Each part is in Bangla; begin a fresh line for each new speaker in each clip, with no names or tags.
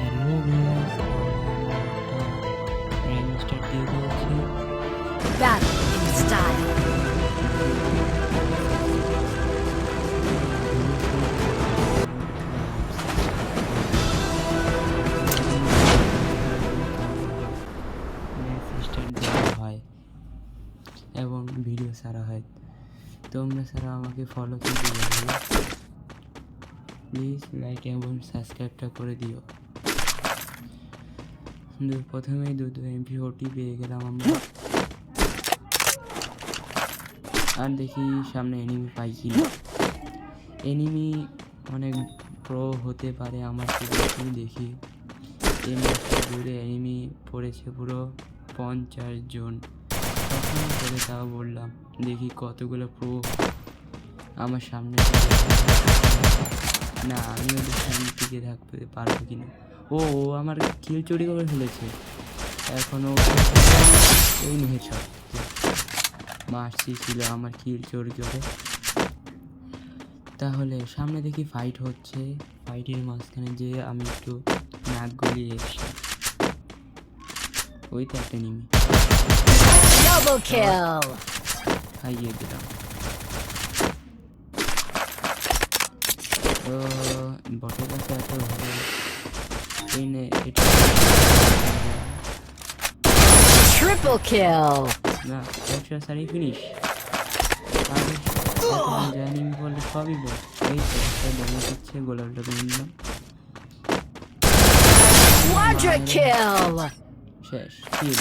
হ্যালো গাইস দিয়ে দিয়েছি
in style.
স্টার্ট দেওয়া হয় এবং ভিডিও ছাড়া হয়। তোমরা ছাড়া আমাকে ফলো করে দিও। প্লিজ লাইক এবং সাবস্ক্রাইবটা করে দিও। প্রথমেই দুটো এমপি ওটি পেয়ে গেলাম আমরা। আর দেখি সামনে এনিমি পাই কি এনিমি অনেক প্রো হতে পারে আমার দেখি। জুড়ে এনিমি পড়েছে পুরো পঞ্চাশ জন। তখন করে তাও বললাম, দেখি কতগুলো প্রো আমার সামনে না আমি ওদের সামনে টিকে থাকতে পারব কিনা। ও ও আমার কিল চুরি করে ফেলেছে। এখনও এই নিয়ে সব মারছি ছিল আমার কিল চুরি করে। তাহলে সামনে দেখি ফাইট হচ্ছে। ফাইটের মাঝখানে যে আমি একটু নাক গলিয়ে এসছি। ওই তো একটা নিমি খাইয়ে দিলাম। তো বটের কাছে এত ভালো। এই এটা
Triple kill.
না একশো সারি ফিনিশ আর বলে সবই বল। এই তো একটা ডেমো দিচ্ছে গোলাপটা করে নিলাম।
Quadra kill.
শেষ কিল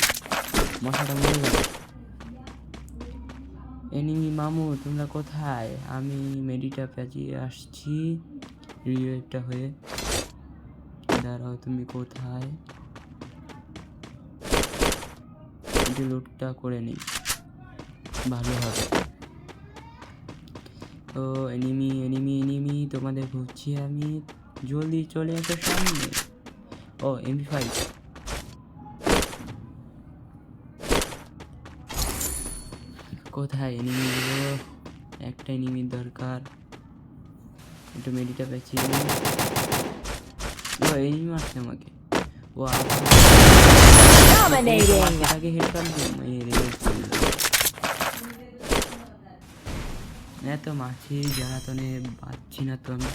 মশাটা মরে গেল। এনিমি মামু তোমরা কোথায়? আমি মেডিটা পেঁচিয়ে আসছি। রিওয়েভটা হয়ে দাঁড়াও তুমি কোথায়? একটু লুটটা করে নিই, ভালো হবে। ও এনিমি এনিমি এনিমি তোমাদের খুঁজছি আমি। জলদি চলে আসো সামনে। ও এমপি ফাইভ কোথায় এনিমিগুলো একটা এনিমির দরকার। একটু মেডিটা পেয়েছি ও এনিমি মারছে আমাকে ও. আগে হেডশট মেরে ফেলল। এত মাছির জ্বালাতনে পাচ্ছি না তো আমি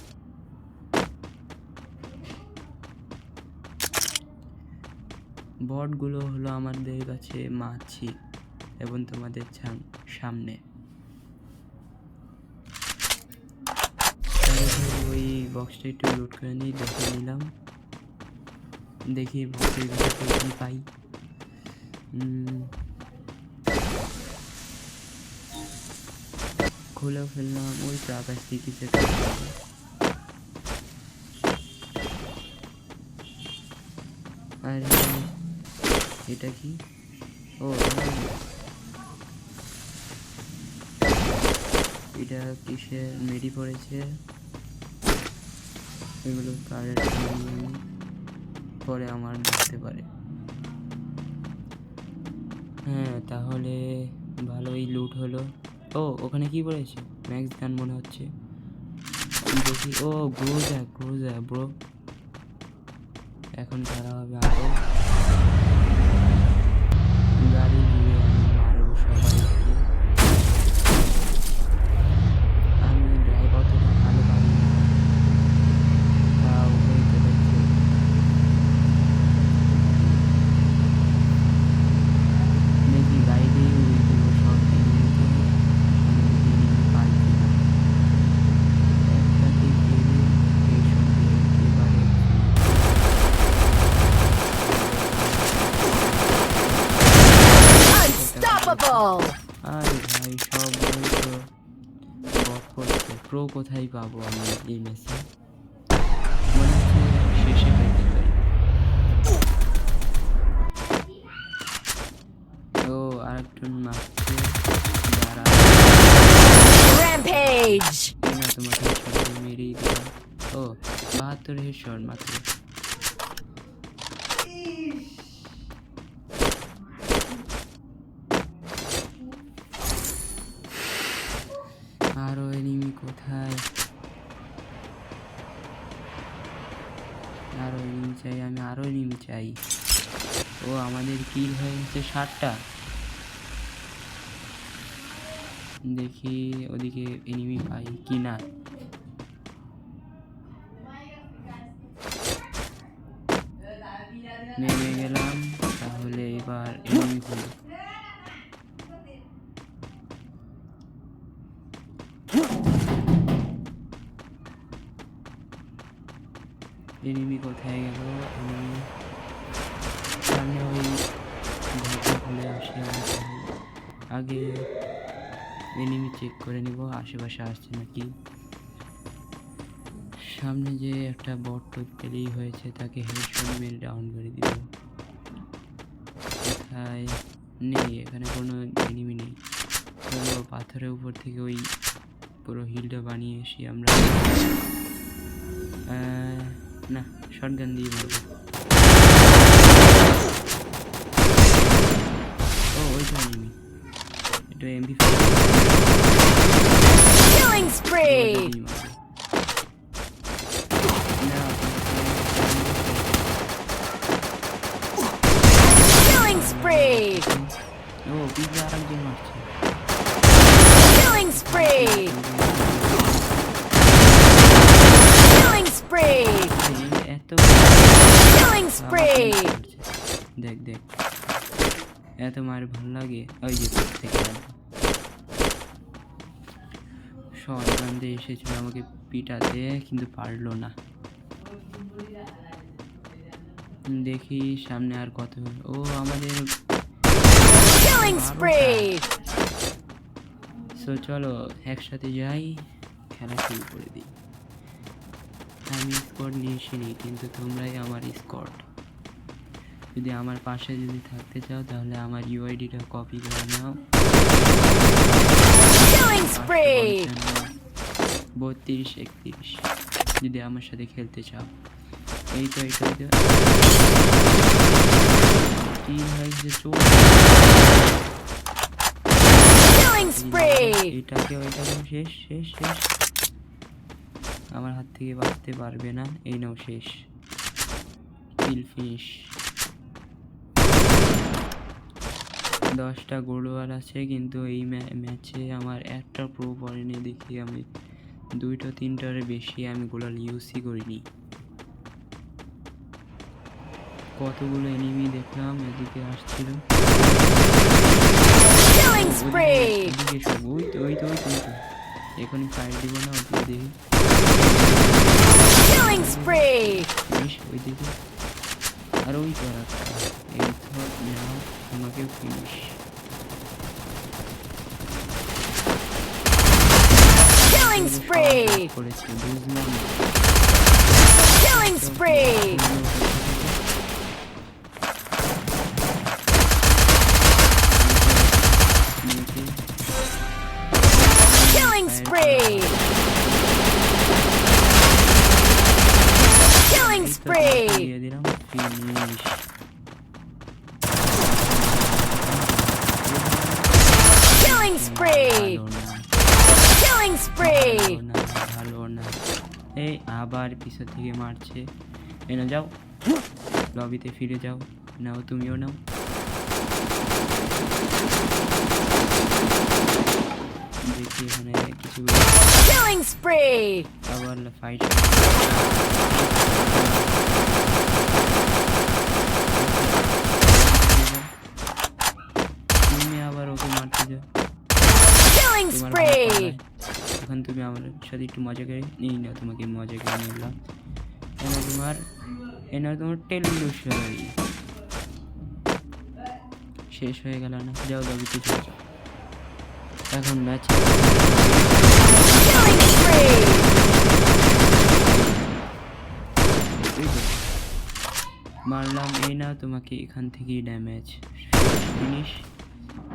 বটগুলো হলো আমাদের কাছে মাছি এবং তোমাদের সামনে তাহলে ধরো ওই বক্সটা একটু লোড করে নিই দেখে নিলাম। দেখি বক্সের ভিতরে কি পাই। খুলেও ফেললাম, ওই তো আকাশ কিছু আর, এটা কি? ও, এটা কিসে মেডি পড়েছে। এগুলো পরে আমার দেখতে পারে। হ্যাঁ তাহলে ভালোই লুট হলো। ও, ওখানে কি পড়েছে? ম্যাক্স গান মনে হচ্ছে। দেখি, ও গ্রোজা গ্রোজা ব্রো এখন তারা হবে আরও গাড়ি দিয়ে আমি মারবো সবাইকে আমি ড্রাইভ অতটা ভালো পারি না তাও হইতে দেখছে দেখি গাড়ি দিয়ে উড়িয়ে দেবো সব এনিমিকে সামনে দেখি এনিমি পাই কিনা একটা দিকে এই সঙ্গে একেবারে
Unstoppable.
আরে ভাই সব বই তো বট করছে। প্রো কোথায় পাবো আমি এই ম্যাচে মনে হচ্ছে শেষে পেতে পারি। মারছে। না তোমাকে মেরেই দিলাম ও বাহাত্তর হেডশট মাত্র। কোথায় আরও এনিমি চাই, আমি আরও এনিমি চাই। ও, আমাদের কিল হয়ে গেছে ষাটটা। দেখি ওদিকে এনিমি পাই কি না নেমে গেলাম, তাহলে এবার এনিমি হলো। এনিমি কোথায় গেল? এনিমি সামনে ওই ঘরটা খুলে আসে আমার সামনে। আগে এনিমি চেক করে নিব, আশেপাশে আসছে নাকি? সামনে যে একটা বট তৈরি হয়েছে, তাকে হেডশট মেরে ডাউন করে দিব। কোথায়? নেই, এখানে কোনো এনিমি নেই। চলো, পাথরের উপর থেকে ওই পুরো হিলটা বানিয়ে এসে আমরা। না শটগান দিয়ে মারবো ও ওই তো এনিমি এটা এমবি
Killing spree! Killing spree!
ও পিজা আরেকজন মারছে
Killing spree! Killing spree!
এই এত
Killing spree!
দেখ দেখ এত মার ভালো লাগে ওই যে থেকে এসেছিল আমাকে পিটাতে কিন্তু পারল না দেখি সামনে আর কত ও আমাদের সো চলো একসাথে যাই খেলা শুরু করে দিই আমি স্কট নিয়ে কিন্তু তোমরাই আমার স্কট যদি আমার পাশে যদি থাকতে চাও তাহলে আমার ইউআইডিটা কপি করে নাও! বত্রিশ একত্রিশ যদি আমার সাথে খেলতে চাও। এই তো এই তো তিন হয়েছে চোখ
spree!
এটাকে ওইটাকে শেষ শেষ শেষ। আমার হাত থেকে বাঁচতে পারবে না এই নাও শেষ। কিল ফিনিশ দশটা গোলওয়াল আছে কিন্তু এই ম্যাচে আমার একটা প্রো পড়েনি দেখি আমি। দুইটা তিনটার বেশি আমি গোলাল ইউজই করিনি। কতগুলো এনিমি দেখলাম এদিকে আসছিল। এদিকে সব ওই তো ওই তো ওই তো। এখনই ফায়ার দিব না ওদিকে দেখি।
Killing spree!
ফিনিশ ওই দিকে আর ওই একটা। এই তো নাও
Vamos
ver o finish.
Killing spree! Killing spree! Killing spree! Killing spree! Killing spree!
ভালো না এই আবার পিছন থেকে মারছে। এই না যাও। লবিতে ফিরে যাও। নাও তুমিও নাও। দেখি এখানে কিছু
spree!
আবার ফাইট তুমি আবার ওকে মারতে যাও
Killing
তোমার
spree!
ভালো পালায়। এখন তুমি আমার সাথে একটু মজা করে নিই না তোমাকে মজা করে নিলাম এনে তোমার এনে তোমার টেলিভিশন শেষ হয়ে গেল না, যাও দাবি কিছু এখন ম্যাচ মারলাম, এই না তোমাকে এখান থেকেই ড্যামেজ ফিনিশ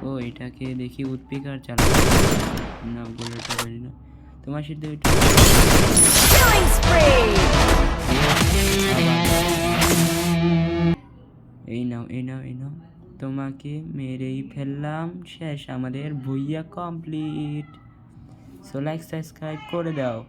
ও এটাকে দেখি উৎপিকার চালাবো না গোলেটা পারি না। তোমার সাথে ওইটা এই নাও এই নাও এই নাও। তোমাকে মেরেই ফেললাম। শেষ আমাদের Bhuiyan complete so like subscribe করে দাও।